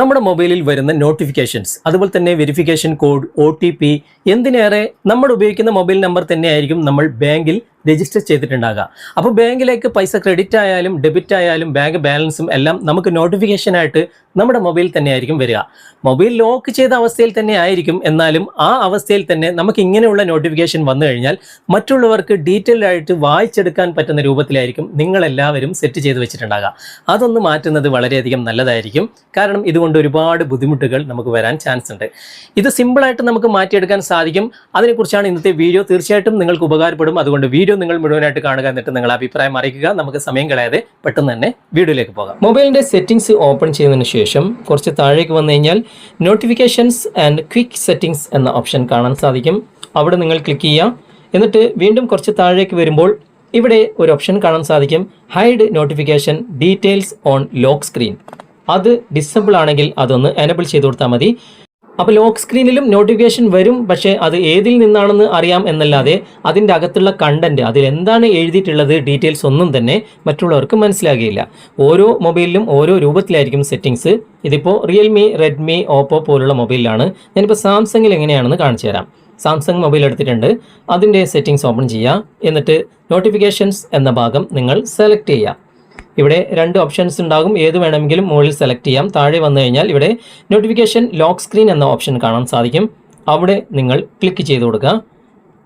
നമ്മുടെ മൊബൈലിൽ വരുന്ന നോട്ടിഫിക്കേഷൻസ് അതുപോലെ തന്നെ verification code O T P എന്തിനേറെ നമ്മൾ ഉപയോഗിക്കുന്ന മൊബൈൽ നമ്പർ തന്നെയായിരിക്കും നമ്മൾ ബാങ്കിൽ രജിസ്റ്റർ ചെയ്തിട്ടുണ്ടാകുക അപ്പോൾ ബാങ്കിലേക്ക് പൈസ ക്രെഡിറ്റ് ആയാലും ഡെബിറ്റ് ആയാലും ബാങ്ക് ബാലൻസും എല്ലാം നമുക്ക് നോട്ടിഫിക്കേഷനായിട്ട് നമ്മുടെ മൊബൈൽ തന്നെയായിരിക്കും വരിക. മൊബൈൽ ലോക്ക് ചെയ്ത അവസ്ഥയിൽ തന്നെ ആയിരിക്കും. എന്നാലും ആ അവസ്ഥയിൽ തന്നെ നമുക്ക് ഇങ്ങനെയുള്ള നോട്ടിഫിക്കേഷൻ വന്നു കഴിഞ്ഞാൽ മറ്റുള്ളവർക്ക് ഡീറ്റെയിൽ ആയിട്ട് വായിച്ചെടുക്കാൻ പറ്റുന്ന രൂപത്തിലായിരിക്കും നിങ്ങളെല്ലാവരും സെറ്റ് ചെയ്ത് വെച്ചിട്ടുണ്ടാകുക അതൊന്ന് മാറ്റുന്നത് വളരെയധികം നല്ലതായിരിക്കും. കാരണം ഇതുകൊണ്ട് ഒരുപാട് ബുദ്ധിമുട്ടുകൾ നമുക്ക് വരാൻ ചാൻസ് ഉണ്ട്. ഇത് സിമ്പിളായിട്ട് നമുക്ക് മാറ്റിയെടുക്കാൻ സാധിക്കും. അതിനെക്കുറിച്ചാണ് ഇന്നത്തെ വീഡിയോ തീർച്ചയായിട്ടും നിങ്ങൾക്ക് ഉപകാരപ്പെടും. അതുകൊണ്ട് വീഡിയോ നിങ്ങൾ മുഴുവനായിട്ട് കാണുക എന്നിട്ട് നിങ്ങൾ അഭിപ്രായം അറിയിക്കുക. നമുക്ക് സമയം കളയാതെ പെട്ടെന്ന് തന്നെ വീഡിയോയിലേക്ക് പോകാം. മൊബൈലിന്റെ സെറ്റിംഗ്സ് ഓപ്പൺ ചെയ്യുന്നതിന് ശേഷം കുറച്ച് താഴേക്ക് വന്നു കഴിഞ്ഞാൽ നോട്ടിഫിക്കേഷൻസ് ആൻഡ് ക്വിക്ക് സെറ്റിംഗ്സ് എന്ന ഓപ്ഷൻ കാണാൻ സാധിക്കും. അവിടെ നിങ്ങൾ ക്ലിക്ക് ചെയ്യാം എന്നിട്ട് വീണ്ടും കുറച്ച് താഴേക്ക് വരുമ്പോൾ ഇവിടെ ഒരു ഓപ്ഷൻ കാണാൻ സാധിക്കും. Hide notification details on lock screen അത് ഡിസബിൾ ആണെങ്കിൽ അതൊന്ന് എനബിൾ ചെയ്ത് കൊടുത്താൽ മതി. അപ്പോൾ ലോക്ക് സ്ക്രീനിലും നോട്ടിഫിക്കേഷൻ വരും പക്ഷേ അത് ഏതിൽ നിന്നാണെന്ന് അറിയാം എന്നല്ലാതെ അതിന്റെ അകത്തുള്ള കണ്ടന്റ് അതിൽ എന്താണ് എഴുതിയിട്ടുള്ളത് ഡീറ്റെയിൽസ് ഒന്നും തന്നെ മറ്റുള്ളവർക്ക് മനസ്സിലാകുകയില്ല ഓരോ മൊബൈലിലും ഓരോ രൂപത്തിലായിരിക്കും സെറ്റിങ്സ് ഇതിപ്പോൾ റിയൽമി റെഡ്മി ഓപ്പോ പോലുള്ള മൊബൈലിലാണ് ഞാനിപ്പോൾ സാംസങ്ങിൽ എങ്ങനെയാണെന്ന് കാണിച്ചു തരാം. സാംസങ് മൊബൈൽ എടുത്തിട്ടുണ്ട്. അതിന്റെ സെറ്റിങ്സ് ഓപ്പൺ ചെയ്യുക. എന്നിട്ട് നോട്ടിഫിക്കേഷൻസ് എന്ന ഭാഗം നിങ്ങൾ സെലക്ട് ചെയ്യുക. ഇവിടെ രണ്ട് ഓപ്ഷൻസ് ഉണ്ടാകും. ഏത് വേണമെങ്കിലും മുകളിൽ സെലക്ട് ചെയ്യാം. താഴെ വന്നു കഴിഞ്ഞാൽ ഇവിടെ നോട്ടിഫിക്കേഷൻ ലോക്ക് സ്ക്രീൻ എന്ന ഓപ്ഷൻ കാണാൻ സാധിക്കും. അവിടെ നിങ്ങൾ ക്ലിക്ക് ചെയ്ത് കൊടുക്കുക.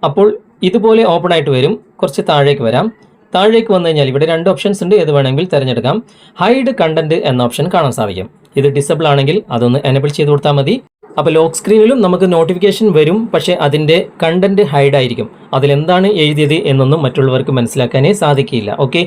അപ്പോൾ ഇതുപോലെ ഓപ്പൺ ആയിട്ട് വരും. കുറച്ച് താഴേക്ക് വരാം. താഴേക്ക് വന്നു കഴിഞ്ഞാൽ ഇവിടെ രണ്ട് ഓപ്ഷൻസ് ഉണ്ട്. ഏത് വേണമെങ്കിൽ തിരഞ്ഞെടുക്കാം. ഹൈഡ് കണ്ടന്റ് എന്ന ഓപ്ഷൻ കാണാൻ സാധിക്കും. ഇത് ഡിസബിൾ ആണെങ്കിൽ അതൊന്ന് എനബിൾ ചെയ്ത് കൊടുത്താൽ മതി. അപ്പോൾ ലോക്ക് സ്ക്രീനിലും നമുക്ക് നോട്ടിഫിക്കേഷൻ വരും. പക്ഷേ അതിന്റെ കണ്ടന്റ് ഹൈഡ് ആയിരിക്കും. അതിലെന്താണ് എഴുതിയത് എന്നൊന്നും മറ്റുള്ളവർക്ക് മനസ്സിലാക്കാനേ സാധിക്കില്ല. ഓക്കെ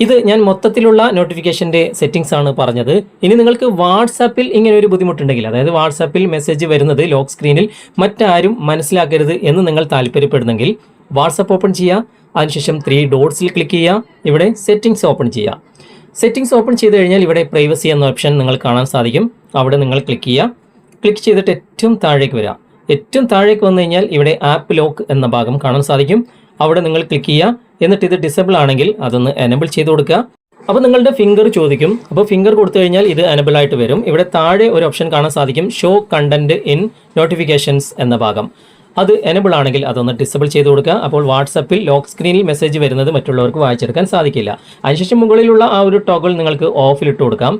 ഇത് ഞാൻ മൊത്തത്തിലുള്ള നോട്ടിഫിക്കേഷന്റെ സെറ്റിംഗ്സ് ആണ് പറഞ്ഞത്. ഇനി നിങ്ങൾക്ക് വാട്സാപ്പിൽ ഇങ്ങനെ ഒരു ബുദ്ധിമുട്ടുണ്ടെങ്കിൽ അതായത് വാട്സാപ്പിൽ മെസ്സേജ് വരുന്നത് ലോക്ക് സ്ക്രീനിൽ മറ്റാരും മനസ്സിലാക്കരുത് എന്ന് നിങ്ങൾ താല്പര്യപ്പെടുന്നെങ്കിൽ വാട്സപ്പ് ഓപ്പൺ ചെയ്യുക. അതിനുശേഷം ത്രീ ഡോട്ട്സിൽ ക്ലിക്ക് ചെയ്യുക. ഇവിടെ സെറ്റിംഗ്സ് ഓപ്പൺ ചെയ്യുക. സെറ്റിംഗ്സ് ഓപ്പൺ ചെയ്ത് കഴിഞ്ഞാൽ ഇവിടെ പ്രൈവസി എന്ന ഓപ്ഷൻ നിങ്ങൾ കാണാൻ സാധിക്കും. അവിടെ നിങ്ങൾ ക്ലിക്ക് ചെയ്യുക. ക്ലിക്ക് ചെയ്തിട്ട് ഏറ്റവും താഴേക്ക് വരിക. ഏറ്റവും താഴേക്ക് വന്നു കഴിഞ്ഞാൽ ഇവിടെ ആപ്പ് ലോക്ക് എന്ന ഭാഗം കാണാൻ സാധിക്കും. അവിടെ നിങ്ങൾ ക്ലിക്ക് ചെയ്യുക. എന്നിട്ട് ഇത് ഡിസേബിൾ ആണെങ്കിൽ അതൊന്ന് എനബിൾ ചെയ്ത് കൊടുക്കുക. അപ്പോൾ നിങ്ങളുടെ ഫിംഗർ ചോദിക്കും. അപ്പോൾ ഫിംഗർ കൊടുത്തു കഴിഞ്ഞാൽ ഇത് എനബിൾ ആയിട്ട് വരും. ഇവിടെ താഴെ ഒരു ഓപ്ഷൻ കാണാൻ സാധിക്കും. ഷോ കണ്ടന്റ് ഇൻ നോട്ടിഫിക്കേഷൻസ് എന്ന ഭാഗം. അത് എനബിൾ ആണെങ്കിൽ അതൊന്ന് ഡിസബിൾ ചെയ്ത് കൊടുക്കുക. അപ്പോൾ വാട്സപ്പിൽ ലോക്ക് സ്ക്രീനിൽ മെസ്സേജ് വരുന്നത് മറ്റുള്ളവർക്ക് വായിച്ചെടുക്കാൻ സാധിക്കില്ല. അതിനുശേഷം മുകളിലുള്ള ആ ഒരു ടോഗിൾ നിങ്ങൾക്ക് ഓഫിൽ ഇട്ട് കൊടുക്കാം.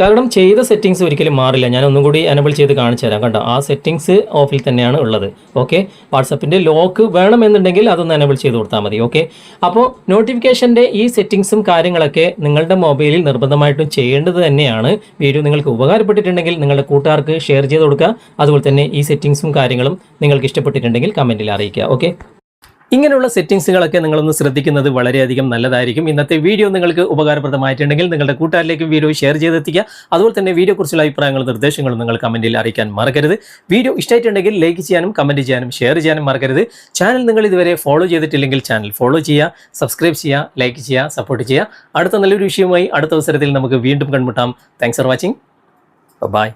കാരണം ചെയ്ത സെറ്റിങ്സ് ഒരിക്കലും മാറില്ല. ഞാൻ ഒന്നും കൂടി എനബിൾ ചെയ്ത് കാണിച്ചു തരാം. കണ്ടോ? ആ സെറ്റിങ്സ് ഓഫിൽ തന്നെയാണ് ഉള്ളത്. ഓക്കെ വാട്സപ്പിന്റെ ലോക്ക് വേണമെന്നുണ്ടെങ്കിൽ അതൊന്ന് എനബിൾ ചെയ്ത് കൊടുത്താൽ മതി. ഓക്കെ അപ്പോൾ നോട്ടിഫിക്കേഷന്റെ ഈ സെറ്റിങ്സും കാര്യങ്ങളൊക്കെ നിങ്ങളുടെ മൊബൈലിൽ നിർബന്ധമായിട്ടും ചെയ്യേണ്ടത് തന്നെയാണ്. വീഡിയോ നിങ്ങൾക്ക് ഉപകാരപ്പെട്ടിട്ടുണ്ടെങ്കിൽ നിങ്ങളുടെ കൂട്ടുകാർക്ക് ഷെയർ ചെയ്ത് കൊടുക്കുക. അതുപോലെ തന്നെ ഈ സെറ്റിങ്സും കാര്യങ്ങളും നിങ്ങൾക്ക് ഇഷ്ടപ്പെട്ടിട്ടുണ്ടെങ്കിൽ കമന്റിൽ അറിയിക്കുക. ഓക്കെ ഇങ്ങനെയുള്ള സെറ്റിങ്സുകളൊക്കെ നിങ്ങളൊന്ന് ശ്രദ്ധിക്കുന്നത് വളരെയധികം നല്ലതായിരിക്കും. ഇന്നത്തെ വീഡിയോ നിങ്ങൾക്ക് ഉപകാരപ്രദമായിട്ടുണ്ടെങ്കിൽ നിങ്ങളുടെ കൂട്ടുകാരിലേക്ക് വീഡിയോ ഷെയർ ചെയ്തെത്തിക്കുക. അതുപോലെ തന്നെ വീഡിയോ കുറിച്ചുള്ള അഭിപ്രായങ്ങളും നിർദ്ദേശങ്ങളും നിങ്ങൾ കമന്റിൽ അറിയിക്കാൻ മറക്കരുത്. വീഡിയോ ഇഷ്ടമായിട്ടുണ്ടെങ്കിൽ ലൈക്ക് ചെയ്യാനും കമന്റ് ചെയ്യാനും ഷെയർ ചെയ്യാനും മറക്കരുത്. ചാനൽ നിങ്ങൾ ഇതുവരെ ഫോളോ ചെയ്തിട്ടില്ലെങ്കിൽ ചാനൽ ഫോളോ ചെയ്യുക സബ്സ്ക്രൈബ് ചെയ്യുക ലൈക്ക് ചെയ്യുക സപ്പോർട്ട് ചെയ്യുക. അടുത്ത നല്ലൊരു വിഷയവുമായി അടുത്ത അവസരത്തിൽ നമുക്ക് വീണ്ടും കൺമുട്ടാം താങ്ക്സ് ഫോർ വാച്ചിങ്. ബൈ.